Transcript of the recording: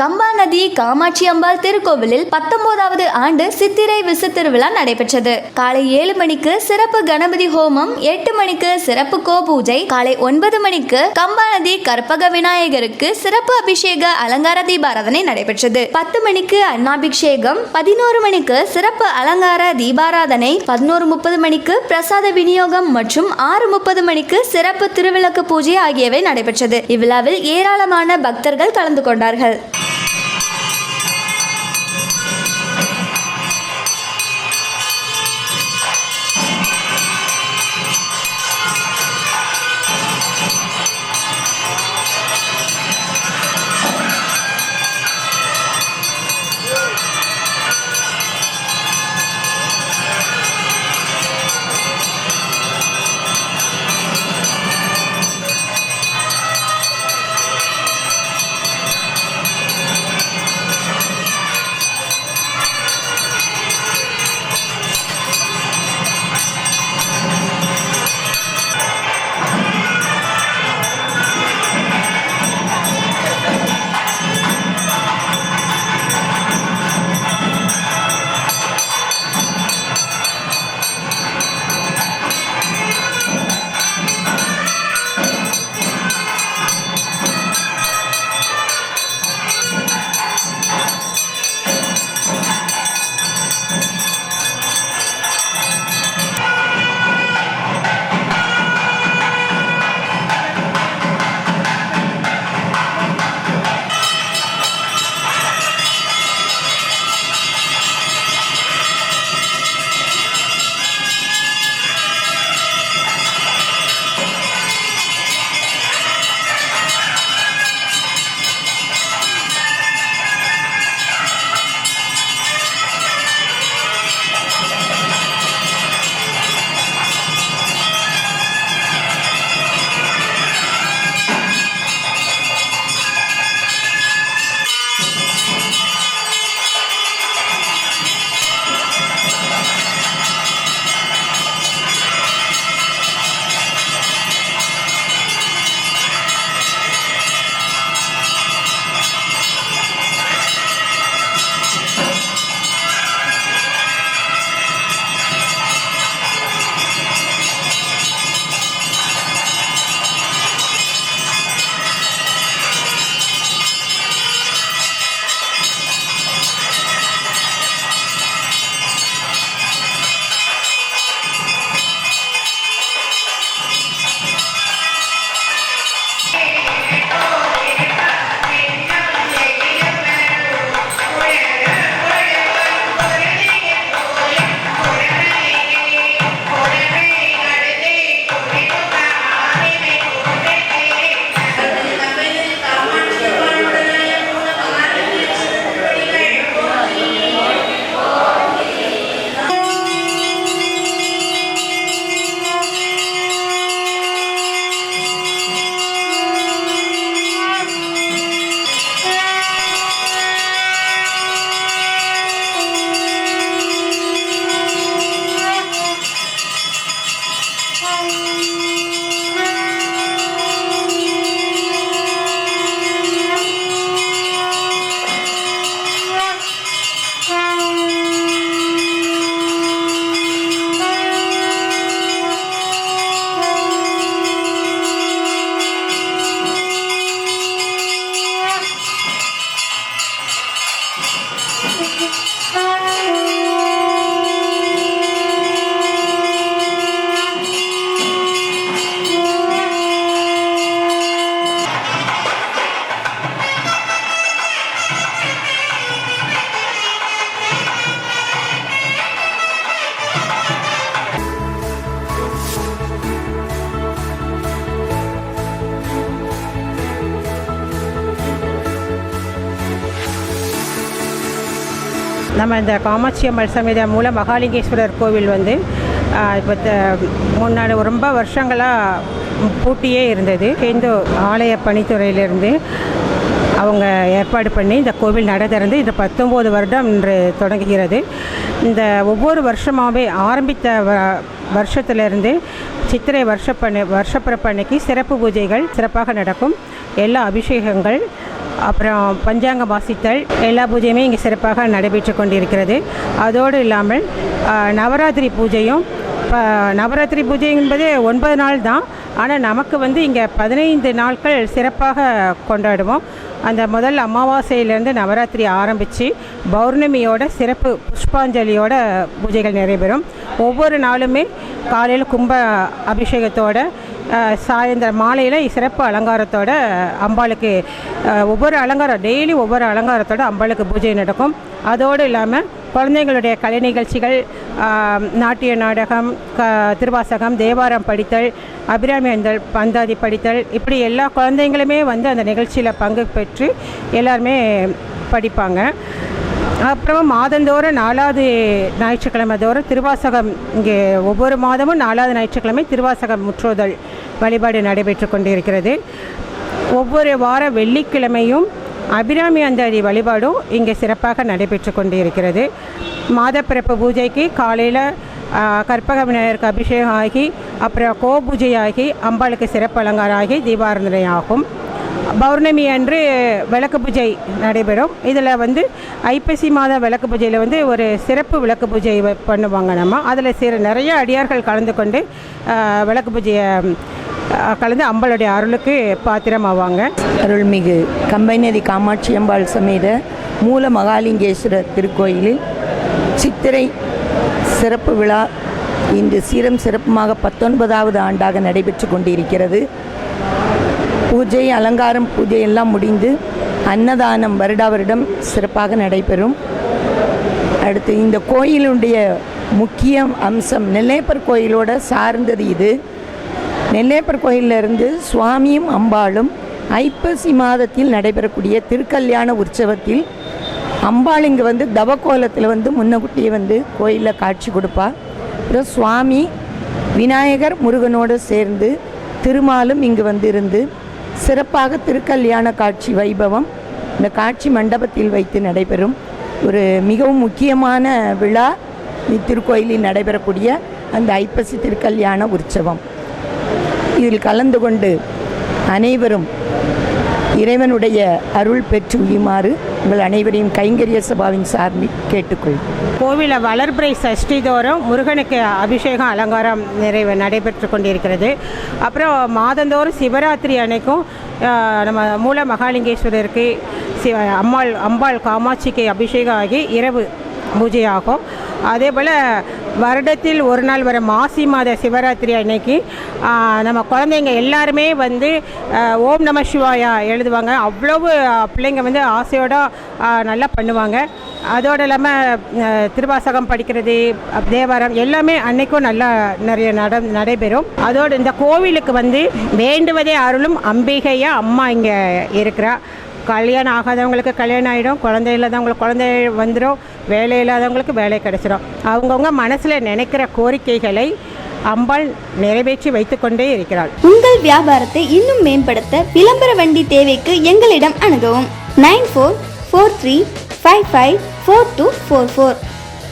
கம்பா நதி காமாட்சி அம்பாள் திருக்கோவிலில் பத்தொன்பதாவது ஆண்டு சித்திரை விசு திருவிழா நடைபெற்றது. காலை ஏழு மணிக்கு சிறப்பு கணபதி ஹோமம் எட்டு மணிக்கு சிறப்பு கோபூஜை காலை ஒன்பது மணிக்கு கம்பா நதி கற்பக விநாயகருக்கு சிறப்பு அபிஷேக அலங்கார தீபாராதனை நடைபெற்றது. பத்து மணிக்கு அன்னாபிஷேகம் பதினோரு மணிக்கு சிறப்பு அலங்கார தீபாராதனை பதினோரு முப்பது மணிக்கு பிரசாத விநியோகம் மற்றும் ஆறு முப்பது மணிக்கு சிறப்பு திருவிளக்கு பூஜை ஆகியவை நடைபெற்றது. இவ்விழாவில் ஏராளமான பக்தர்கள் கலந்து கொண்டார்கள். நம்ம இந்த காமாட்சி அம்மன் சமேத மூல மகாலிங்கேஸ்வரர் கோவில் வந்து இப்போ முன்னாடி ரொம்ப வருஷங்களாக பூட்டியே இருந்தது. இந்து ஆலய பணித்துறையிலிருந்து அவங்க ஏற்பாடு பண்ணி இந்த கோவில் நட திறந்து இது பத்தொம்போது வருடம் இன்று தொடங்குகிறது. இந்த ஒவ்வொரு வருஷமாகவே ஆரம்பித்த வ- வருஷத்திலிருந்து சித்திரை வருஷப்பண்ணு வருஷப்பிறப்பு அன்னைக்கு சிறப்பு பூஜைகள் சிறப்பாக நடக்கும். எல்லா அபிஷேகங்கள் அப்புறம் பஞ்சாங்கம் வாசித்தல் எல்லா பூஜையுமே இங்கே சிறப்பாக நடைபெற்று கொண்டிருக்கிறது. அதோடு இல்லாமல் நவராத்திரி பூஜையும் இப்போ நவராத்திரி பூஜை என்பது ஒன்பது நாள் தான். ஆனால் நமக்கு வந்து இங்கே பதினைந்து நாட்கள் சிறப்பாக கொண்டாடுவோம். அந்த முதல் அமாவாசையிலேருந்து நவராத்திரி ஆரம்பித்து பௌர்ணமியோட சிறப்பு புஷ்பாஞ்சலியோட பூஜைகள் நடைபெறும் ஒவ்வொரு நாளுமே காலையில் கும்ப அபிஷேகத்தோட சாயந்தரம் மாலையில் சிறப்பு அலங்காரத்தோட அம்பாளுக்கு ஒவ்வொரு அலங்காரம் டெய்லி ஒவ்வொரு அலங்காரத்தோட அம்பாளுக்கு பூஜை நடக்கும். அதோடு இல்லாமல் குழந்தைங்களுடைய கலை நிகழ்ச்சிகள் நாட்டிய நாடகம் க திருவாசகம் தேவாரம் படித்தல் அபிராமி அந்தல் பந்தாதி படித்தல் இப்படி எல்லா குழந்தைங்களுமே வந்து அந்த நிகழ்ச்சியில் பங்கு பெற்று எல்லாருமே படிப்பாங்க. அப்புறமா மாதந்தோறும் நாலாவது ஞாயிற்றுக்கிழமை தோறும் திருவாசகம். இங்கே ஒவ்வொரு மாதமும் நாலாவது ஞாயிற்றுக்கிழமை திருவாசகம் முற்றோதல் வழிபாடு நடைபெற்று கொண்டிருக்கிறது. ஒவ்வொரு வார வெள்ளிக்கிழமையும் அபிராமி அந்தாதி வழிபாடும் இங்கே சிறப்பாக நடைபெற்று கொண்டிருக்கிறது. மாதப்பிறப்பு பூஜைக்கு காலையில் கற்பக விநாயகருக்கு அபிஷேகம் ஆகி அப்புறம் கோபூஜை ஆகி அம்பாளுக்கு சிறப்பு அலங்காரம் ஆகி தீபாரதனை ஆகும். பௌர்ணமி அன்று விளக்கு பூஜை நடைபெறும். இதில் வந்து ஐப்பசி மாத விளக்கு பூஜையில் வந்து ஒரு சிறப்பு விளக்கு பூஜை வ- பண்ணுவாங்க நம்ம. அதில் சிற நிறைய அடியார்கள் கலந்து கொண்டு விளக்கு பூஜையை கலந்து அம்பளுடைய அருளுக்கு பாத்திரமாவாங்க. அருள்மிகு கம்பைநதி காமாட்சி அம்பாள் சமேத மூல மகாலிங்கேஸ்வரர் திருக்கோயிலில் சித்திரை சிறப்பு விழா இன்று சீரம் சிறப்புமாக பத்தொன்பதாவது ஆண்டாக நடைபெற்று கொண்டிருக்கிறது. பூஜை அலங்காரம் பூஜை எல்லாம் முடிந்து அன்னதானம் வருடா வருடம் சிறப்பாக நடைபெறும். அடுத்து இந்த கோயிலுடைய முக்கிய அம்சம் நெல்லையப்பர் கோயிலோட சார்ந்தது இது. நெல்லையப்பர் கோயிலிருந்து இருந்து சுவாமியும் அம்பாளும் ஐப்பசி மாதத்தில் நடைபெறக்கூடிய திருக்கல்யாண உற்சவத்தில் அம்பாள் இங்கே வந்து தவக்கோலத்தில் வந்து முன்னகுட்டியை வந்து கோயிலில் காட்சி கொடுப்பா. அப்புறம் சுவாமி விநாயகர் முருகனோடு சேர்ந்து திருமாலும் இங்கு வந்து இருந்து சிறப்பாக திருக்கல்யாண காட்சி வைபவம். இந்த காட்சி மண்டபத்தில் வைத்து நடைபெறும் ஒரு மிகவும் முக்கியமான விழா. இத்திருக்கோயிலில் நடைபெறக்கூடிய அந்த ஐப்பசி திருக்கல்யாண உற்சவம். இதில் கலந்து கொண்டு அனைவரும் இறைவனுடைய அருள் பெற்று உயுமாறு உங்கள் அனைவரையும் கைங்கரிய சபாவின் சார்பில் கேட்டுக்கொள். கோவிலில் வளர்பிறை சஷ்டி தோறும் முருகனுக்கு அபிஷேகம் அலங்காரம் நிறைவு நடைபெற்று கொண்டிருக்கிறது. அப்புறம் மாதந்தோறும் சிவராத்திரி அன்னைக்கும் நம்ம மூல மகாலிங்கேஸ்வரருக்கு சிவ அம்மாள் அம்பாள் காமாட்சிக்கு அபிஷேகம் ஆகி இரவு பூஜையாகும் அதே போல் வருடத்தில் ஒரு நாள் வர மாசி மாத சிவராத்திரி அன்னைக்கு நம்ம குழந்தைங்க எல்லாருமே வந்து ஓம் நம சிவாயா எழுதுவாங்க. அவ்வளவு பிள்ளைங்க வந்து ஆசையோடு நல்லா பண்ணுவாங்க. அதோடு இல்லாமல் திருவாசகம் படிக்கிறது தேவாரம் எல்லாமே அன்னைக்கும் நல்லா நிறைய நட நடைபெறும். அதோடு இந்த கோவிலுக்கு வந்து வேண்டுவதே அருளும் அம்பிகையா அம்மா இங்கே இருக்கிறா. கல்யாணம் ஆகாதவங்களுக்கு கல்யாணம் ஆகிடும் குழந்தை இல்லாதவங்களுக்கு குழந்தை வந்துடும் வேலை இல்லாதவங்களுக்கு வேலை கிடைச்சிடும் அவங்கவுங்க மனசில் நினைக்கிற கோரிக்கைகளை அம்பாள் நிறைவேற்றி வைத்துக்கொண்டே இருக்கிறாள். உங்கள் வியாபாரத்தை இன்னும் மேம்படுத்த விளம்பர வண்டி தேவைக்கு எங்களிடம் அணுகவும். Nine four four three five five four two four four.